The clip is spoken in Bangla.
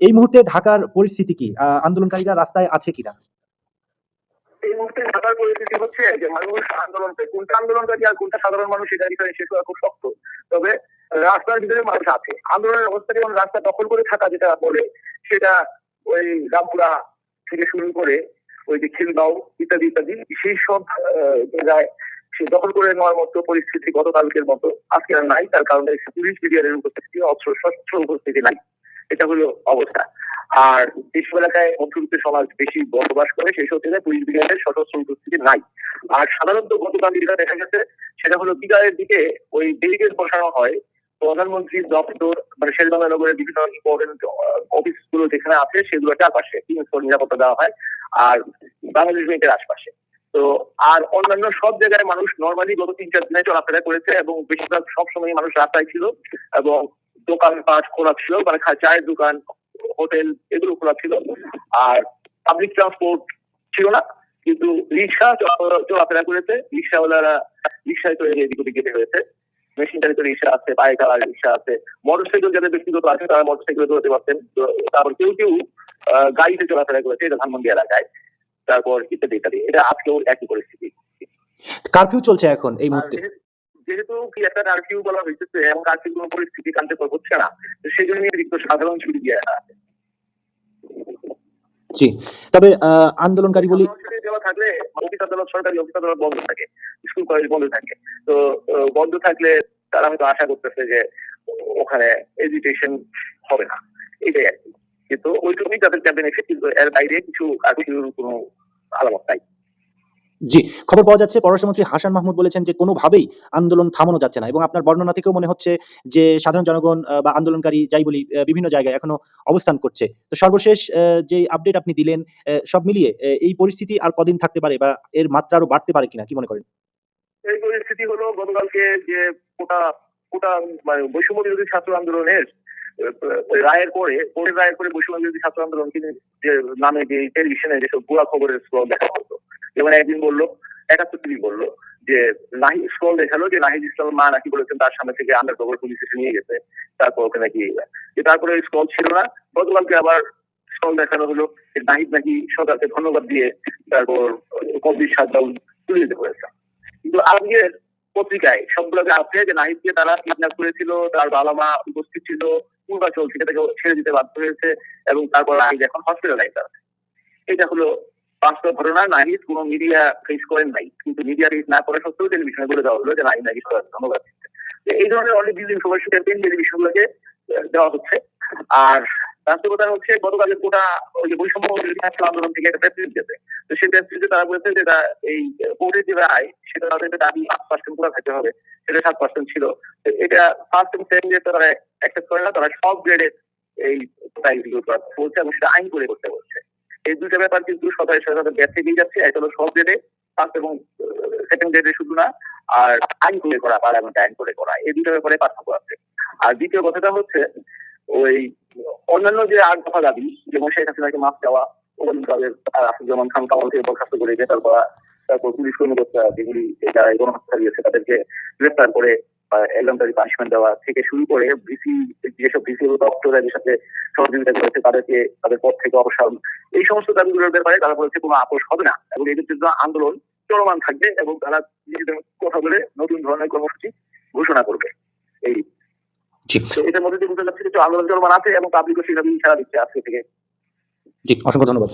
এই মুহূর্তে ঢাকার পরিস্থিতি কি? আন্দোলনকারীরা রাস্তায় আছে কিনা? এই মুহূর্তে ঢাকার পরিস্থিতি হচ্ছে যে মানুষ আন্দোলন কোনটা আন্দোলনকারী আর কোনটা সাধারণ মানুষ এটা বিষয়ে খুব শক্ত। তবে রাস্তার ভিতরে মানুষ আছে। আন্দোলনের অবস্থা যেমন রাস্তা দখল করে থাকা যেটা বলে, সেটা ওই রামপুরা থেকে শুরু করে ওই যে খিলগাঁও ইত্যাদি ইত্যাদি, সেই সব জায়গায় সে দখল করে নেওয়ার মতো পরিস্থিতি গতকালকের মতো আজকে আর নাই। তার কারণে পুলিশ বিডিআরের উপস্থিতি অস্ত্র শস্ত্র উপস্থিতি নাই। এটা হলো অবস্থা। আর যেসব এলাকায় মধ্যবিত্ত সমাজ বেশি বসবাস করে, সেই সব জায়গায় পুলিশ বিভাগের সশস্ত্র উপস্থিতি নাই। আর সাধারণত গতকাল যেটা দেখা গেছে, সেটা হলো বিদায়ের দিকে ওই ব্যারিকেড বসানো হয়। প্রধানমন্ত্রীর দপ্তর মানে শেরবাংলা নগরের বিভিন্ন ইম্পর্টেন্ট অফিসগুলো যেখানে আছে, সেগুলো চারপাশে নিরাপত্তা দেওয়া হয়, আর বাংলাদেশ ব্যাংকের আশপাশে। তো, আর অন্যান্য সব জায়গায় মানুষ নর্মালি গত তিন চার দিনে চলাফেরা করেছে এবং বেশিরভাগ সবসময় মানুষ রাস্তায় ছিল এবং দোকানপাট খোলা ছিল মানে চায়ের দোকান হোটেল এগুলো খোলা ছিল। আর পাবলিক ট্রান্সপোর্ট ছিল না কিন্তু রিক্সা চলাফেরা করেছে। রিক্সাওয়ালারা রিক্সায় চলে এদিক ওদিক যেতে হয়েছে। মেশিন চালিত রিক্সা আছে পায়ে চালা রিক্সা আছে। মোটরসাইকেল যাদের ব্যক্তিগত আছে তারা মোটরসাইকেলে চলতে পারতেন। তো তারপর কেউ কেউ আহ, গাড়িতে চলাফেরা করেছে এটা ধানমন্ডি এলাকায়। তারপর ইত্যাদি ইত্যাদি। এটা আজকেও একই পরিস্থিতি। কারফিউ চলছে এখন এই মুহূর্তে। যেহেতু- কি একটা কারফিউ বলা হয়েছে এবং কারফিউ কোনো পরিস্থিতি কার্যকর হচ্ছে না তো সেই জন্য অতিরিক্ত সাধারণ ছুটি দিয়ে জি তবে আন্দোলনকারী বলি থাকলে অফিস আদালত সরকারি অফিস আদালত বন্ধ থাকে স্কুল কলেজ বন্ধ থাকে। তো বন্ধ থাকলে তারা হয়তো আশা করতেছে যে ওখানে এডুকেশন হবে না। এটাই আর কি। কিন্তু ওইটুকুই তাদের বেনিফিট কিন্তু এর বাইরে কিছু কারফিউর কোনো আলামত নাই। জি, খবর পাওয়া যাচ্ছে পররাষ্ট্রমন্ত্রী হাসান মাহমুদ বলেছেন যে কোনোভাবেই আন্দোলন থামানো যাচ্ছে না এবং আপনার বর্ণনা থেকেও মনে হচ্ছে যে সাধারণ জনগণ বা আন্দোলনকারী যাই বলি বিভিন্ন জায়গায় এখনও অবস্থান করছে। তো সর্বশেষ যে আপডেট আপনি দিলেন সব মিলিয়ে এই পরিস্থিতি আর কদিন থাকতে পারে বা এর মাত্রা আরও বাড়তে পারে কিনা, কি মনে করেন? এই পরিস্থিতি হলো গতকালকে যে কোটা কোটা মানে বৈষম্য বিরোধী ছাত্র আন্দোলনের রায়ের পরে কোর্টের রায়ের পরে বৈষম্য বিরোধী ছাত্র আন্দোলন কিন্তু যে নামে যে টেলিভিশনে যেসব ভুয়া খবরের দেখা হতো যেমন একদিন বলল একাত্তর টিভি বলল যে, নাহি স্ক্রল দেখাল যে নাহিদ ইসলাম মা নাকি বলেছেন তার সামনে থেকে আন্ডার পুলিশ এসে নিয়ে গেছে, তারপর ওকে নাকি যে তারপরে স্ক্রল ছিল না, গতকালকে আবার স্কল দেখানো হলো যে নাহিদ নাকি সরকারকে ধন্যবাদ দিয়ে তারপর কবির শাটডাউন তুলে দিতে হয়েছে কিন্তু আজকের পত্রিকায় সবগুলোকে আছে যে নাহিদকে তারা কিডন্যাপ করেছিল, তার বাবা মা উপস্থিত ছিল পূর্বাচল থেকে তাকে ছেড়ে দিতে বাধ্য হয়েছে এবং তারপর নাহিদ এখন হসপিটালাইজ আছে। এটা হলো বাস্তব ঘটনা নাহিদ কোনো মিডিয়া ফেস করেন নাই। কিন্তু মিডিয়া ফেস না করা সত্ত্বেও টেলিভিশনে বলে দেওয়া হলো যে নাহিদ নাকি সরকারকে ধন্যবাদ। এই ধরনের অনেক বিভিন্ন ইনফরমেশন ক্যাম্পেইন টেলিভিশনগুলোকে আহ, দেওয়া হচ্ছে। আর বাস্তবতা হচ্ছে গতকালের কোটা ওই যে বৈষম্য আন্দোলন থেকে একটা প্রেস দিয়েছে তো সেই প্রেস তারা বলেছে যে এই কোর্টের যে রায় সেটা তাদের দাবি আট পার্সেন্ট পুরো থাকতে হবে সেটা সাত পার্সেন্ট ছিল। এটা ফার্স্ট এবং সেকেন্ড গ্রেড তারা অ্যাকসেপ্ট করে না তারা সব গ্রেডের এই প্রাইসগুলো বলছে এবং সেটা আইন করে করতে বলছে। এই দুইটা ব্যাপার কিন্তু সবাই সাথে ব্যর্থ দিয়ে যাচ্ছে একটা হলো সব গ্রেডে ফার্স্ট এবং সেকেন্ড গ্রেডে শুধু না, আর আইন করে করা পার্লামেন্ট আইন করে করা, এই দুটো ব্যাপারে পার্থক্য আছে। আর দ্বিতীয় কথাটা হচ্ছে, ওই অন্যান্য যে আট দফা দাবি, যেমন শেখ হাসিনাকে মাফ দেওয়া তাদের আসাদুজ্জামান খান কামালকে বরখাস্ত করে গ্রেফতার করা, তারপর পুলিশ কর্মকর্তা যেগুলি, যারা গণহত্যা দিয়েছে তাদেরকে গ্রেফতার করে এক্সামটারি পানিশমেন্ট দেওয়া থেকে শুরু করে ভিসি যেসব ভিসি দপ্তর এদের সাথে সহযোগিতা করেছে তাদেরকে তাদের পদ থেকে অবসান এই সমস্ত দাবিগুলোর ব্যাপারে তারা বলেছে কোনো আপোষ হবে না। এবং এদের জন্য আন্দোলন চলমান থাকবে এবং তারা নিজেদের কথা বলে নতুন ধরনের কর্মসূচি ঘোষণা করবে। এই। এটার মধ্যে যে বোঝা যাচ্ছে যে আন্দোলন চলমান আছে এবং পাবলিকও সেভাবেই সারা দিচ্ছে আজকে থেকে। জি অসংখ্য ধন্যবাদ।